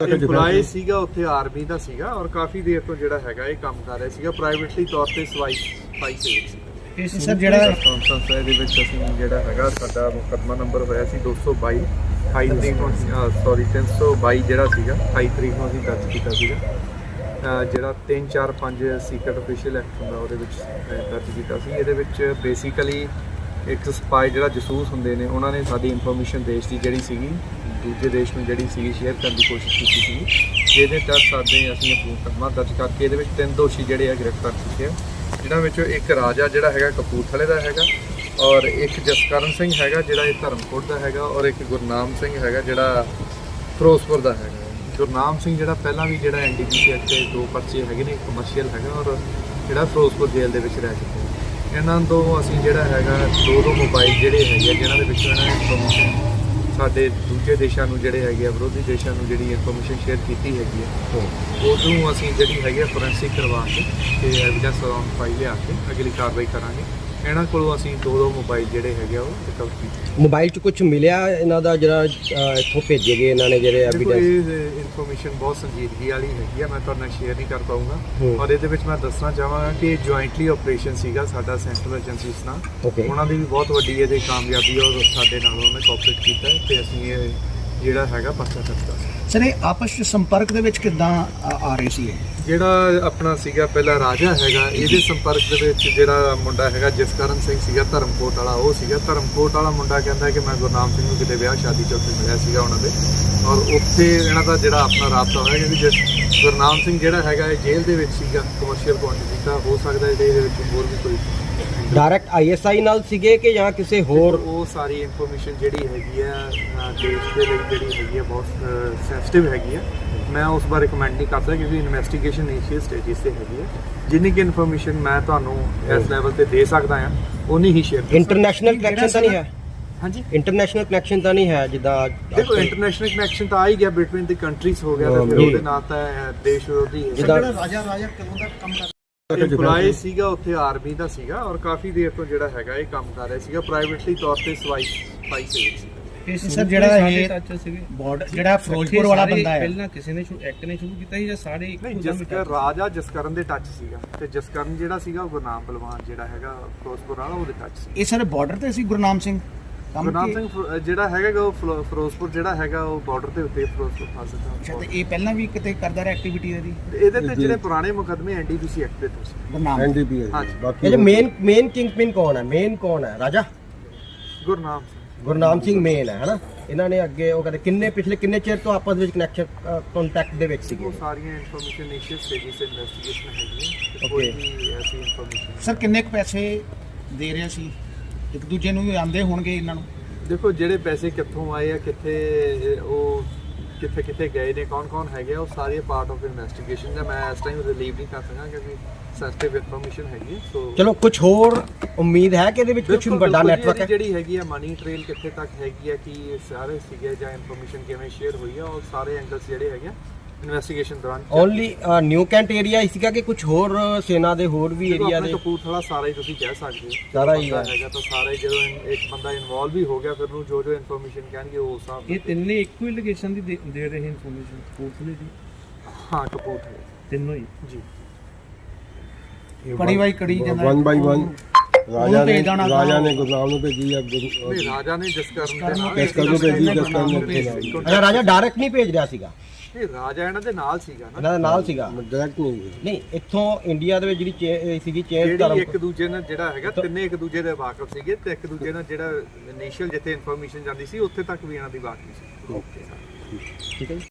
EMPLOYE ਸੀਗਾ ਉੱਥੇ army ਦਾ ਸੀਗਾ ਔਰ ਕਾਫੀ ਦੇਰ ਤੋਂ ਜਿਹੜਾ ਹੈਗਾ ਇਹ ਕੰਮ ਕਰ ਰਿਹਾ ਸੀਗਾ ਪ੍ਰਾਈਵੇਟਲੀ ਤੌਰ ਤੇ ਸਵਾਈ ਸਫ਼ਾਈ ਸੇਵਕ ਸੀ ਇਸ ਸਰ ਜਿਹੜਾ ਸੰਸਥਾ ਦੇ ਵਿੱਚ ਅਸੀਂ ਜਿਹੜਾ ਹੈਗਾ ਸਾਡਾ ਮੁਕੱਦਮਾ ਨੰਬਰ ਹੋਇਆ ਸੀ 222 28 ਤਰੀਕ ਨੂੰ ਸੌਰੀ 322 ਜਿਹੜਾ ਸੀਗਾ 28 ਤਰੀਕ ਨੂੰ ਅਸੀਂ ਦਰਜ ਕੀਤਾ ਸੀਗਾ। ਜਿਹੜਾ 3 4 5 ਸੀਕ੍ਰੇਟ ਅਫੀਸ਼ੀਅਲ ਐਕਟ ਹੁੰਦਾ ਉਹਦੇ ਵਿੱਚ ਦਰਜ ਕੀਤਾ ਸੀ। ਇਹਦੇ ਵਿੱਚ ਬੇਸਿਕਲੀ ਇੱਕ ਸਪਾਈ ਜਿਹੜਾ ਜਸੂਸ ਹੁੰਦੇ ਨੇ, ਉਹਨਾਂ ਨੇ ਸਾਡੀ ਇਨਫੋਰਮੇਸ਼ਨ ਦੇਸ਼ ਦੀ ਜਿਹੜੀ ਸੀਗੀ, ਦੂਜੇ ਦੇਸ਼ ਨੂੰ ਜਿਹੜੀ ਸੀਗੀ ਸ਼ੇਅਰ ਕਰਨ ਦੀ ਕੋਸ਼ਿਸ਼ ਕੀਤੀ ਸੀਗੀ। ਜਿਹਦੇ ਤਹਿਤ ਸਾਡੇ ਅਸੀਂ ਆਪਣਾ ਮੁਕੱਦਮਾ ਦਰਜ ਕਰਕੇ ਇਹਦੇ ਵਿੱਚ ਤਿੰਨ ਦੋਸ਼ੀ ਜਿਹੜੇ ਆ ਗ੍ਰਿਫਤਾਰ ਕੀਤੇ ਆ। ਜਿਨ੍ਹਾਂ ਵਿੱਚੋਂ ਇੱਕ ਰਾਜਾ ਜਿਹੜਾ ਹੈਗਾ, ਕਪੂਰਥਲੇ ਦਾ ਹੈਗਾ, ਔਰ ਇੱਕ ਜਸਕਰਨ ਸਿੰਘ ਹੈਗਾ ਜਿਹੜਾ ਇਹ ਧਰਮਕੋਟ ਦਾ ਹੈਗਾ, ਔਰ ਇੱਕ ਗੁਰਨਾਮ ਸਿੰਘ ਹੈਗਾ ਜਿਹੜਾ ਫਿਰੋਜ਼ਪੁਰ ਦਾ ਹੈਗਾ। ਗੁਰਨਾਮ ਸਿੰਘ ਜਿਹੜਾ ਪਹਿਲਾਂ ਵੀ ਜਿਹੜਾ ਐਨਡੀਪੀਸੀ ਐਕਟ ਦੇ ਦੋ ਪਰਚੇ ਹੈਗੇ ਨੇ ਕਮਰਸ਼ੀਅਲ ਹੈਗਾ, ਔਰ ਜਿਹੜਾ ਫਿਰੋਜ਼ਪੁਰ ਜੇਲ੍ਹ ਦੇ ਵਿੱਚ ਰਹਿ ਚੁੱਕੇ ਨੇ। ਇਹਨਾਂ ਤੋਂ ਅਸੀਂ ਜਿਹੜਾ ਹੈਗਾ ਦੋ ਦੋ ਮੋਬਾਈਲ ਜਿਹੜੇ ਹੈਗੇ ਆ, ਜਿਨ੍ਹਾਂ ਦੇ ਵਿੱਚੋਂ ਇਹਨਾਂ ਨੇ ਇਨਫੋਰਮੇਸ਼ਨ ਸਾਡੇ ਦੂਜੇ ਦੇਸ਼ਾਂ ਨੂੰ ਜਿਹੜੇ ਹੈਗੇ ਆ ਵਿਰੋਧੀ ਦੇਸ਼ਾਂ ਨੂੰ ਜਿਹੜੀ ਇਨਫੋਰਮੇਸ਼ਨ ਸ਼ੇਅਰ ਕੀਤੀ ਹੈਗੀ ਹੈ ਉਦੋਂ ਅਸੀਂ ਜਿਹੜੀ ਹੈਗੀ ਆ ਫੋਰੈਂਸਿਕ ਕਰਵਾ ਕੇ ਤੇ ਐਵੀਡੈਂਸ ਔਨ ਫਾਈਲ ਲਿਆ ਕੇ ਅਗਲੀ ਕਾਰਵਾਈ ਕਰਾਂਗੇ। ਇਹਨਾਂ ਕੋਲੋਂ ਅਸੀਂ ਦੋ ਦੋ ਮੋਬਾਈਲ ਜਿਹੜੇ ਹੈਗੇ ਆ ਉਹ ਰਿਕਵਰ ਕੀਤੇ। ਮੋਬਾਈਲ 'ਚ ਕੁਝ ਮਿਲਿਆ ਇਹਨਾਂ ਦਾ ਜਿਹੜਾ ਅਹ, ਇੱਥੋਂ ਭੇਜੇ ਗਏ ਇਹਨਾਂ ਨੇ ਜਿਹੜੇ ਦੇਖੋ ਐਵੀਡੈਂਸ ਇਹ ਇਨਫੋਰਮੇਸ਼ਨ ਬਹੁਤ ਸੰਜੀਦਗੀ ਵਾਲੀ ਹੈਗੀ ਆ ਮੈਂ ਤੁਹਾਡੇ ਨਾਲ ਸ਼ੇਅਰ ਨਹੀਂ ਕਰ ਪਾਉਂਗਾ ਹੂੰ। ਔਰ ਇਹਦੇ ਵਿੱਚ ਮੈਂ ਦੱਸਣਾ ਚਾਹਾਂਗਾ ਕਿ ਜੁਆਇੰਟਲੀ ਆਪਰੇਸ਼ਨ ਸੀਗਾ ਸਾਡਾ ਸੈਂਟਰਲ ਏਜੰਸੀਜ਼ ਨਾਲ। ਉਹਨਾਂ ਦੀ ਵੀ ਬਹੁਤ ਵੱਡੀ ਇਹਦੇ ਕਾਮਯਾਬੀ ਔਰ ਸਾਡੇ ਨਾਲ ਉਹਨੇ ਕੋਆਪਰੇਟ ਕੀਤਾ ਹੈ ਤੇ ਅਸੀਂ ਇਹ ਜਿਹੜਾ ਹੈਗਾ ਪਰਚਾ ਕਰਤਾ। ਸਰ ਇਹ ਆਪਸ ਵਿੱਚ ਸੰਪਰਕ ਦੇ ਵਿੱਚ ਕਿੱਦਾਂ ਆ ਆ ਰਹੇ ਸੀ ਇਹ? ਜਿਹੜਾ ਆਪਣਾ ਸੀਗਾ ਪਹਿਲਾ ਰਾਜਾ ਹੈਗਾ ਇਹਦੇ ਸੰਪਰਕ ਦੇ ਵਿੱਚ ਜਿਹੜਾ ਮੁੰਡਾ ਹੈਗਾ ਜਸਕਰਨ ਸਿੰਘ ਸੀਗਾ ਧਰਮਕੋਟ ਵਾਲਾ ਉਹ ਸੀਗਾ। ਧਰਮਕੋਟ ਵਾਲਾ ਮੁੰਡਾ ਕਹਿੰਦਾ ਕਿ ਮੈਂ ਗੁਰਨਾਮ ਸਿੰਘ ਨੂੰ ਕਿਤੇ ਵਿਆਹ ਸ਼ਾਦੀ ਚ ਉੱਥੇ ਮਿਲਿਆ ਸੀਗਾ ਉਹਨਾਂ ਦੇ। ਔਰ ਉੱਥੇ ਇਹਨਾਂ ਦਾ ਜਿਹੜਾ ਆਪਣਾ ਰਾਬਤਾ ਹੋਇਆ ਕਿਉਂਕਿ ਜਿਸ ਗੁਰਨਾਮ ਸਿੰਘ ਜਿਹੜਾ ਹੈਗਾ ਇਹ ਜੇਲ੍ਹ ਦੇ ਵਿੱਚ ਸੀਗਾ ਕਮਰਸ਼ੀਅਲ ਕੁਆਂਟੀਟੀ ਦਾ ਹੋ ਸਕਦਾ ਹੈ ਇਹਦੇ ਵਿੱਚ ਹੋਰ ਵੀ ਕੋਈ ਡਾਇਰੈਕਟ ਆਈਐਸਆਈ ਨਾਲ ਸੀਗੇ ਕਿ ਜਾਂ ਕਿਸੇ ਹੋਰ? ਉਹ ਸਾਰੀ ਇਨਫੋਰਮੇਸ਼ਨ ਜਿਹੜੀ ਹੈਗੀ ਆ ਅਹ ਦੇਸ਼ ਦੇ ਲਈ ਜਿਹੜੀ ਹੈਗੀ ਆ ਬਹੁਤ ਸੈਂਸਿਟਿਵ ਹੈਗੀ ਆ। ਮੈਂ ਉਸ ਬਾਰੇ ਕਮੈਂਟ ਨਹੀਂ ਕਰ ਸਕਦਾ ਕਿਉਂਕਿ ਇਨਵੈਸਟੀਗੇਸ਼ਨ ਇਨੀਸ਼ੀਅਲ ਸਟੇਜਸ ਤੇ ਹੈਗੀ ਆ। ਜਿੰਨੀ ਕਿ ਇਨਫੋਰਮੇਸ਼ਨ ਮੈਂ ਤੁਹਾਨੂੰ ਇਸ ਲੈਵਲ ਤੇ ਦੇ ਸਕਦਾ ਆ ਉਨੀ ਹੀ ਸ਼ੇਅਰ ਇੰਟਰਨੈਸ਼ਨਲ ਕਨੈਕਸ਼ਨ ਤਾਂ ਨਹੀਂ ਹੈ? ਹਾਂਜੀ? ਇੰਟਰਨੈਸ਼ਨਲ ਕਨੈਕਸ਼ਨ ਤਾਂ ਨਹੀਂ ਹੈ ਜਿੱਦਾਂ ਦੇਖੋ ਇੰਟਰਨੈਸ਼ਨਲ ਕਨੈਕਸ਼ਨ ਤਾਂ ਆ ਹੀ ਗਿਆ ਬਿਟਵੀਨ ਦੀ ਕੰਟਰੀਜ਼ ਹੋ ਗਿਆ ਤਾਂ ਫਿਰ ਜੀ। ਉਹਦੇ ਨਾਲ ਤਾਂ ਇਹ ਦੇਸ਼ ਵਿਰੋਧੀ ਹੈ ਜਿੱਦਾਂ- ਰਾਜਾ ਰਾਜਾ ਕਦੋਂ ਦਾ ਕੰਮ ਕਰ EMPLOYE ਸੀਗਾ ਉੱਥੇ ਆਰਮੀ ਦਾ ਸੀਗਾ ਔਰ ਕਾਫੀ ਦੇਰ ਤੋਂ ਜਿਹੜਾ ਹੈਗਾ ਇਹ ਕੰਮ ਕਰ ਰਿਹਾ ਸੀਗਾ ਪ੍ਰਾਈਵੇਟਲੀ ਤੌਰ ਤੇ ਸਵਾਈ ਸਫ਼ਾਈ ਸੇਵਕ ਸੀ ਇਸ ਸਰ ਜਿਹੜਾ ਇਹ ਟੱਚ ਸੀਗੇ। ਬਾਰਡਰ ਜਿਹੜਾ ਫਿਰੋਜ਼ਪੁਰ ਵਾਲਾ ਬੰਦਾ ਹੈ। ਪਹਿਲਾਂ ਕਿਸੇ ਨੇ ਸ਼ੁਰੂ ਐਕਟ ਨੇ ਸ਼ੁਰੂ ਕੀਤਾ ਸੀ ਜਾਂ ਸਾਰੇ ਇੱਕੋ ਜਸਕਰ ਰਾਜਾ ਜਸਕਰਨ ਦੇ ਟੱਚ ਸੀਗਾ ਤੇ ਜਸਕਰਨ ਜਿਹੜਾ ਸੀਗਾ ਉਹ ਗੁਰਨਾਮ ਬਲਵਾਨ ਜਿਹੜਾ ਹੈਗਾ ਫਿਰੋਜ਼ਪੁਰ ਵਾਲਾ ਉਹਦੇ ਟੱਚ ਸੀ ਇਹ ਸਰ ਬਾਰਡਰ ਤੇ ਸੀ ਗੁਰਨਾਮ ਸਿੰਘ? ਗੁਰਨਾਮ ਸਿੰਘ ਫਿਰੋ- ਜਿਹੜਾ ਹੈਗਾ ਉਹ ਫਿਰੋ- ਫਿਰੋਜ਼ਪੁਰ ਜਿਹੜਾ ਹੈਗਾ ਉਹ ਬਾਰਡਰ ਦੇ ਉੱਤੇ ਫਿਰੋਜ਼ਪੁਰ ਫਸ ਅੱਛਾ ਜਾਂਦਾ ਤੇ ਇਹ ਪਹਿਲਾਂ ਵੀ ਕਿਤੇ ਕਰਦਾ ਰਿਹਾ ਐਕਟੀਵਿਟੀ ਇਹਦੀ? ਇਹਦੇ ਤੇ ਜਿਹੜੇ ਪੁਰਾਣੇ ਮੁਕਦਮੇ ਐਨਡੀਪੀਸੀ ਐਕਟ ਦੇ ਤੋਂ ਸੀ ਗੁਰਨਾਮ ਐਨਡੀਪੀਐਸ ਹਾਂਜੀ। ਬਾਕੀ ਇਹ ਜੋ ਮੇਨ ਮੇਨ ਕਿੰਗਪਿਨ ਕੌਣ ਹੈ? ਮੇਨ ਕੌਣ ਹੈ? ਰਾਜਾ? ਗੁਰਨਾਮ ਸਿੰਘ। ਗੁਰਨਾਮ ਸਿੰਘ ਮੇਨ ਹੈ ਹਨਾ? ਇਹਨਾਂ ਨੇ ਅੱਗੇ ਉਹ ਕਹਿੰਦੇ ਕਿੰਨੇ ਪਿਛਲੇ ਕਿੰਨੇ ਚਿਰ ਤੋਂ ਆਪਸ ਵਿੱਚ ਕਨੈਕਸ਼ਨ ਕੰਟੈਕਟ ਦੇ ਵਿੱਚ ਸੀਗੇ? ਉਹ ਸਾਰੀਆਂ ਇਨਫੋਰਮੇਸ਼ਨ ਸਟੇਜਸ ਤੇ ਇਨਵੈਸਟੀਗੇਸ਼ਨ ਹੈਗੀਆਂ ਤੇ Okay. ਕੋਈ ਵੀ ਐਸੀ ਇਨਫੋਰਮੇਸ਼ਨ ਸਰ ਕਿੰਨੇ ਕੁ ਪੈਸੇ ਦੇ ਰਿਹਾ ਸੀ? ਇੱਕ ਦੂਜੇ ਨੂੰ ਵੀ ਆਂਦੇ ਹੋਣਗੇ ਇਹਨਾਂ ਨੂੰ। ਦੇਖੋ ਜਿਹੜੇ ਪੈਸੇ ਕਿੱਥੋਂ ਆਏ ਆ ਕਿੱਥੇ ਇਹ ਉਹ ਕਿੱਥੇ ਕਿੱਥੇ ਗਏ ਨੇ ਕੌਣ ਕੌਣ ਹੈਗੇ ਆ ਉਹ ਸਾਰੇ ਪਾਰਟ ਆਫ ਇਨਵੈਸਟੀਗੇਸ਼ਨ ਦਾ ਮੈਂ ਇਸ ਟਾਈਮ ਰਿਲੀਵ ਨਹੀਂ ਕਰ ਸਕਦਾ ਕਿਉਂਕਿ ਸੈਂਸਿਟਿਵ ਇਨਫੋਰਮੇਸ਼ਨ ਹੈਗੀ ਹੈ ਸੋ ਚਲੋ ਕੁਝ ਹੋਰ ਉਮੀਦ ਹੈ ਕਿ ਇਹਦੇ ਵਿੱਚ ਕੁਝ ਬਿਲਕੁਲ, ਵੱਡਾ ਬਿਲਕੁਲ ਜੀ, ਨੈਟਵਰਕ ਇਹਦੀ ਹੈ? ਜਿਹੜੀ ਹੈਗੀ ਆ ਮਨੀ ਟ੍ਰੇਲ ਕਿੱਥੇ ਤੱਕ ਹੈਗੀ ਆ ਕਿ ਸਾਰੇ ਸੀਗੇ ਜਾਂ ਇਨਫੋਰਮੇਸ਼ਨ ਕਿਵੇਂ ਸ਼ੇਅਰ ਹੋਈ ਆ ਉਹ ਸਾਰੇ ਐਂਗਲਸ ਜਿਹੜੇ ਹੈਗੇ ਆ ਇਨਵੈਸਟੀਗੇਸ਼ਨ ਦੌਰਾਨ ਓਨਲੀ ਨਿਊ ਕੈਂਟ ਏਰੀਆ ਹੀ ਸੀਗਾ ਕਿ ਕੁਝ ਹੋਰ ਸੇਨਾ ਦੇ ਹੋਰ ਵੀ ਏਰੀਆ ਦੇ ਕਪੂਰਥਲਾ ਸਾਰਾ ਹੀ ਤੁਸੀਂ ਕਹਿ ਸਕਦੇ ਹੋ। ਸਾਰਾ ਹੀ ਬੰਦਾ। ਹੈਗਾ ਤਾਂ ਸਾਰਾ ਹੀ ਜਦੋਂ ਇੱਕ ਬੰਦਾ ਇਨਵੋਲਵ ਵੀ ਹੋ ਗਿਆ ਫਿਰ ਨੂੰ ਜੋ ਜੋ ਇਨਫੋਰਮੇਸ਼ਨ ਕਹਿਣਗੇ ਉਹ ਹਿਸਾਬ ਇਹ ਤਿੰਨੇ ਇੱਕੋ ਹੀ ਲੋਕੇਸ਼ਨ ਦੀ ਦੇ- ਦੇ ਰਹੇ ਇਨਫੋਰਮੇਸ਼ਨ ਕੋਟਲੇ ਦੀ? ਹਾਂ ਕਪੂਰਥਲੇ। ਤਿੰਨੋਂ ਹੀ? ਜੀ। ਕੜੀ ਬਾਈ ਕੜੀ ਜਾਂਦਾ ਵਨ ਬਾਈ ਵਨ ਰਾਜਾ ਨੇ ਭੇਜ ਦੇਣਾ ਰਾਜਾ ਨੇ ਗੁਰਨਾਮ ਨੂੰ ਭੇਜੀ ਆ ਗੁਰੂ ਨਹੀਂ ਰਾਜਾ ਨੇ ਜਸਕਰਨ ਦੇ ਨਾਲ ਜਸਕਰਨ ਨੂੰ ਭੇਜੀ, ਜਸਕਰਨ ਨੂੰ ਭੇਜੀ। ਅੱਛਾ ਰਾਜਾ ਡਾਇਰੈਕਟ ਨਹੀਂ ਭੇਜ ਰਿਹਾ ਸੀਗਾ। ਨਹੀਂ ਰਾਜਾ ਇਹਨਾਂ ਦੇ ਨਾਲ ਸੀਗਾ ਨਾ। ਇਹਨਾਂ ਦਾ ਨਾਲ ਸੀਗਾ। ਡਾਇਰੈਕਟ ਨਹੀਂ ਨਹੀਂ ਇੱਥੋਂ ਇੰਡੀਆ ਦੇ ਵਿੱਚ ਜਿਹੜੀ ਚੇ- ਇਹ ਸੀਗੀ ਚੇਂਜ ਜਿਹੜੀ ਇੱਕ ਦੂਜੇ ਨਾਲ ਜਿਹੜਾ ਹੈਗਾ ਤਿੰਨੇ ਇੱਕ ਦੂਜੇ ਦੇ ਵਾਕਫ ਸੀਗੇ ਤੇ ਇੱਕ ਦੂਜੇ ਨਾਲ ਜਿਹੜਾ ਇਨੀਸ਼ੀਅਲ ਜਿੱਥੇ ਇਨਫੋਰਮੇਸ਼ਨ ਜਾਂਦੀ ਸੀ ਉੱਥੇ ਤੱਕ ਵੀ ਇਹਨਾਂ ਦੀ ਵਾਕਫੀ ਸੀ। ਠੀਕ ਹੈ ਜੀ।